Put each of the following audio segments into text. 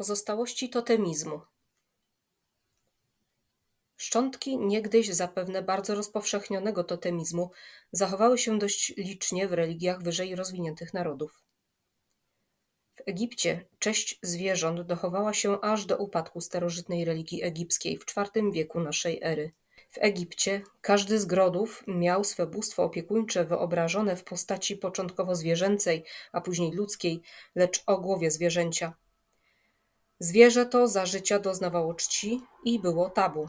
Pozostałości totemizmu. Szczątki niegdyś zapewne bardzo rozpowszechnionego totemizmu zachowały się dość licznie w religiach wyżej rozwiniętych narodów. W Egipcie cześć zwierząt dochowała się aż do upadku starożytnej religii egipskiej w IV wieku naszej ery. W Egipcie każdy z grodów miał swe bóstwo opiekuńcze wyobrażone w postaci początkowo zwierzęcej, a później ludzkiej, lecz o głowie zwierzęcia. Zwierzę to za życia doznawało czci i było tabu.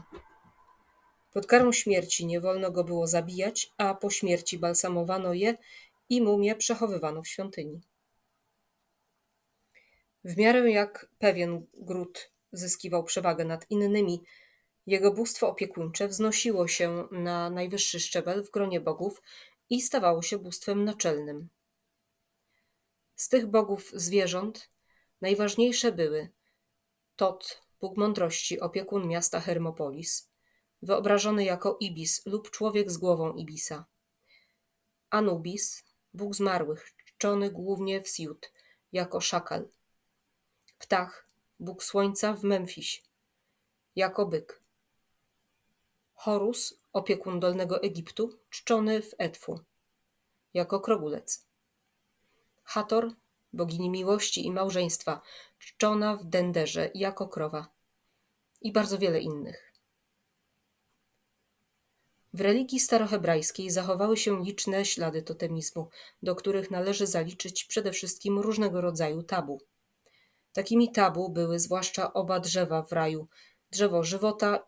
Pod karą śmierci nie wolno go było zabijać, a po śmierci balsamowano je i mumie przechowywano w świątyni. W miarę jak pewien gród zyskiwał przewagę nad innymi, jego bóstwo opiekuńcze wznosiło się na najwyższy szczebel w gronie bogów i stawało się bóstwem naczelnym. Z tych bogów zwierząt najważniejsze były Tot, bóg mądrości, opiekun miasta Hermopolis, wyobrażony jako ibis lub człowiek z głową ibisa. Anubis, bóg zmarłych, czczony głównie w Siut, jako szakal. Ptach, bóg słońca w Memfis, jako byk. Horus, opiekun Dolnego Egiptu, czczony w Etfu, jako krogulec. Hator, bogini miłości i małżeństwa, czczona w Denderze jako krowa. I bardzo wiele innych. W religii starohebrajskiej zachowały się liczne ślady totemizmu, do których należy zaliczyć przede wszystkim różnego rodzaju tabu. Takimi tabu były zwłaszcza oba drzewa w raju: drzewo żywota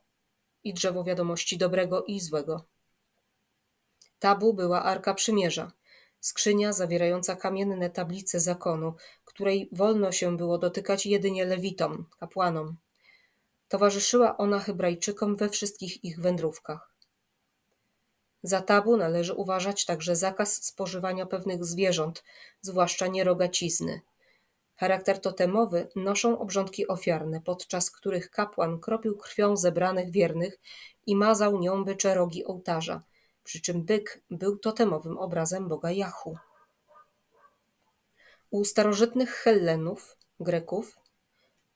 i drzewo wiadomości dobrego i złego. Tabu była Arka Przymierza, skrzynia zawierająca kamienne tablice zakonu, której wolno się było dotykać jedynie lewitom, kapłanom. Towarzyszyła ona Hebrajczykom we wszystkich ich wędrówkach. Za tabu należy uważać także zakaz spożywania pewnych zwierząt, zwłaszcza nierogacizny. Charakter totemowy noszą obrządki ofiarne, podczas których kapłan kropił krwią zebranych wiernych i mazał nią bycze rogi ołtarza, przy czym byk był totemowym obrazem boga Jahu. U starożytnych Hellenów, Greków,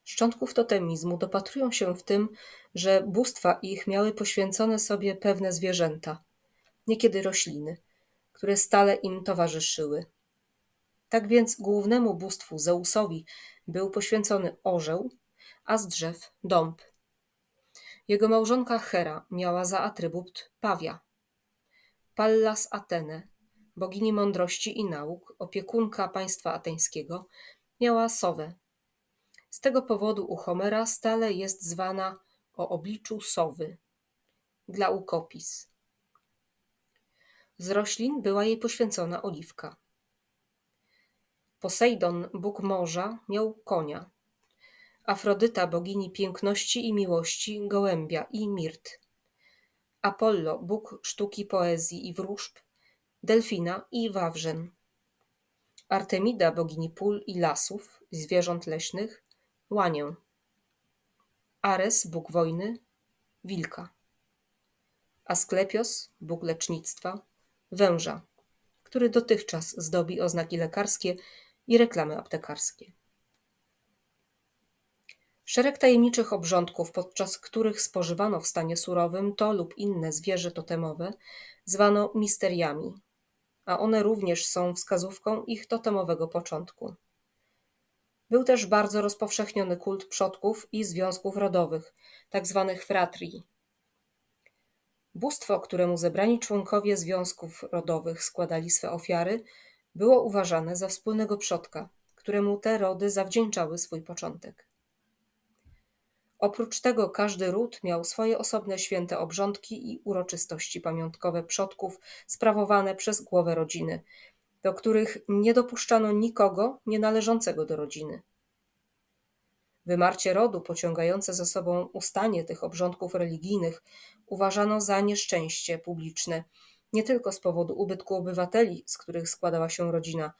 szczątków totemizmu dopatrują się w tym, że bóstwa ich miały poświęcone sobie pewne zwierzęta, niekiedy rośliny, które stale im towarzyszyły. Tak więc głównemu bóstwu Zeusowi był poświęcony orzeł, a z drzew dąb. Jego małżonka Hera miała za atrybut pawia. Pallas Atene, bogini mądrości i nauk, opiekunka państwa ateńskiego, miała sowę. Z tego powodu u Homera stale jest zwana o obliczu sowy, Glaukopis. Z roślin była jej poświęcona oliwka. Posejdon, bóg morza, miał konia. Afrodyta, bogini piękności i miłości, gołębia i mirt. Apollo, bóg sztuki, poezji i wróżb, delfina i wawrzyn. Artemida, bogini pól i lasów, zwierząt leśnych, łanię. Ares, bóg wojny, wilka. Asklepios, bóg lecznictwa, węża, który dotychczas zdobi oznaki lekarskie i reklamy aptekarskie. Szereg tajemniczych obrządków, podczas których spożywano w stanie surowym to lub inne zwierzę totemowe, zwano misteriami, a one również są wskazówką ich totemowego początku. Był też bardzo rozpowszechniony kult przodków i związków rodowych, tzw. Tak fratrii. Bóstwo, któremu zebrani członkowie związków rodowych składali swe ofiary, było uważane za wspólnego przodka, któremu te rody zawdzięczały swój początek. Oprócz tego każdy ród miał swoje osobne święte obrządki i uroczystości pamiątkowe przodków sprawowane przez głowę rodziny, do których nie dopuszczano nikogo nienależącego do rodziny. Wymarcie rodu pociągające za sobą ustanie tych obrządków religijnych uważano za nieszczęście publiczne, nie tylko z powodu ubytku obywateli, z których składała się rodzina,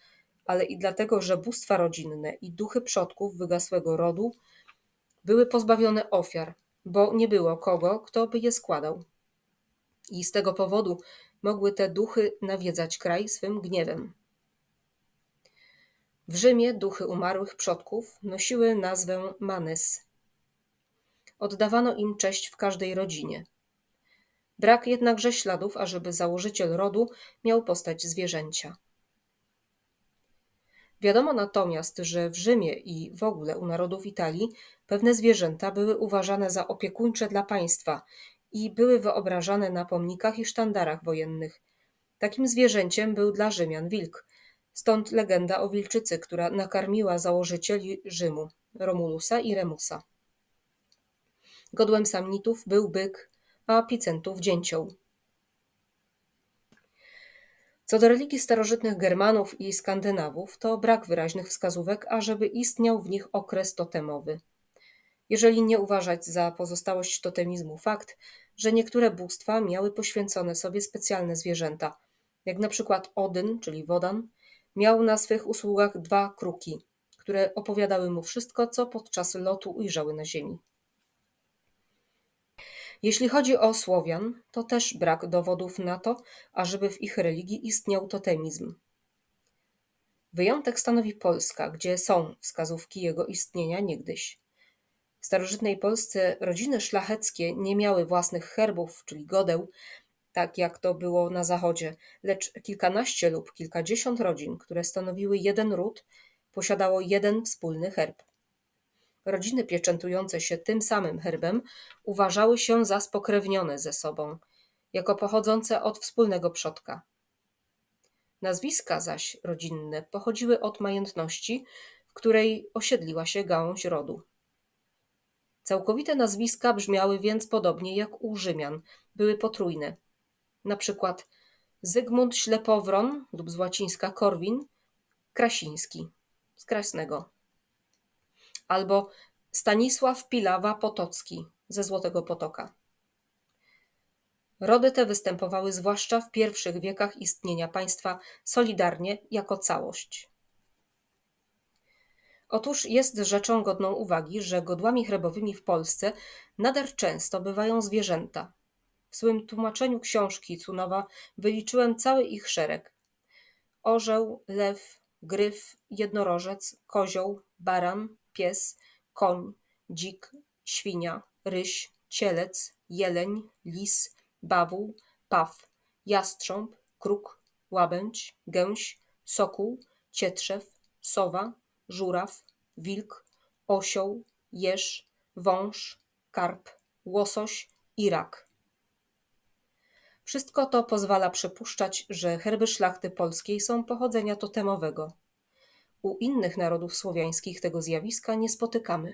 ale i dlatego, że bóstwa rodzinne i duchy przodków wygasłego rodu były pozbawione ofiar, bo nie było kogo, kto by je składał. I z tego powodu mogły te duchy nawiedzać kraj swym gniewem. W Rzymie duchy umarłych przodków nosiły nazwę Manes. Oddawano im cześć w każdej rodzinie. Brak jednakże śladów, ażeby założyciel rodu miał postać zwierzęcia. Wiadomo natomiast, że w Rzymie i w ogóle u narodów Italii pewne zwierzęta były uważane za opiekuńcze dla państwa i były wyobrażane na pomnikach i sztandarach wojennych. Takim zwierzęciem był dla Rzymian wilk, stąd legenda o wilczycy, która nakarmiła założycieli Rzymu, Romulusa i Remusa. Godłem samnitów był byk, a Picentów dzięcioł. Co do religii starożytnych Germanów i Skandynawów, to brak wyraźnych wskazówek, ażeby istniał w nich okres totemowy. Jeżeli nie uważać za pozostałość totemizmu fakt, że niektóre bóstwa miały poświęcone sobie specjalne zwierzęta, jak na przykład Odyn, czyli Wodan, miał na swych usługach dwa kruki, które opowiadały mu wszystko, co podczas lotu ujrzały na ziemi. Jeśli chodzi o Słowian, to też brak dowodów na to, ażeby w ich religii istniał totemizm. Wyjątek stanowi Polska, gdzie są wskazówki jego istnienia niegdyś. W starożytnej Polsce rodziny szlacheckie nie miały własnych herbów, czyli godeł, tak jak to było na zachodzie, lecz kilkanaście lub kilkadziesiąt rodzin, które stanowiły jeden ród, posiadało jeden wspólny herb. Rodziny pieczętujące się tym samym herbem uważały się za spokrewnione ze sobą, jako pochodzące od wspólnego przodka. Nazwiska zaś rodzinne pochodziły od majętności, w której osiedliła się gałąź rodu. Całkowite nazwiska brzmiały więc podobnie jak u Rzymian, były potrójne. Na przykład Zygmunt Ślepowron lub z łacińska Korwin, Krasiński, z Krasnego albo Stanisław Pilawa Potocki ze Złotego Potoka. Rody te występowały zwłaszcza w pierwszych wiekach istnienia państwa solidarnie jako całość. Otóż jest rzeczą godną uwagi, że godłami chrebowymi w Polsce nader często bywają zwierzęta. W swoim tłumaczeniu książki Cunowa wyliczyłem cały ich szereg. Orzeł, lew, gryf, jednorożec, kozioł, baran, pies, koń, dzik, świnia, ryś, cielec, jeleń, lis, bawół, paw, jastrząb, kruk, łabędź, gęś, sokół, cietrzew, sowa, żuraw, wilk, osioł, jeż, wąż, karp, łosoś i rak. Wszystko to pozwala przypuszczać, że herby szlachty polskiej są pochodzenia totemowego. U innych narodów słowiańskich tego zjawiska nie spotykamy.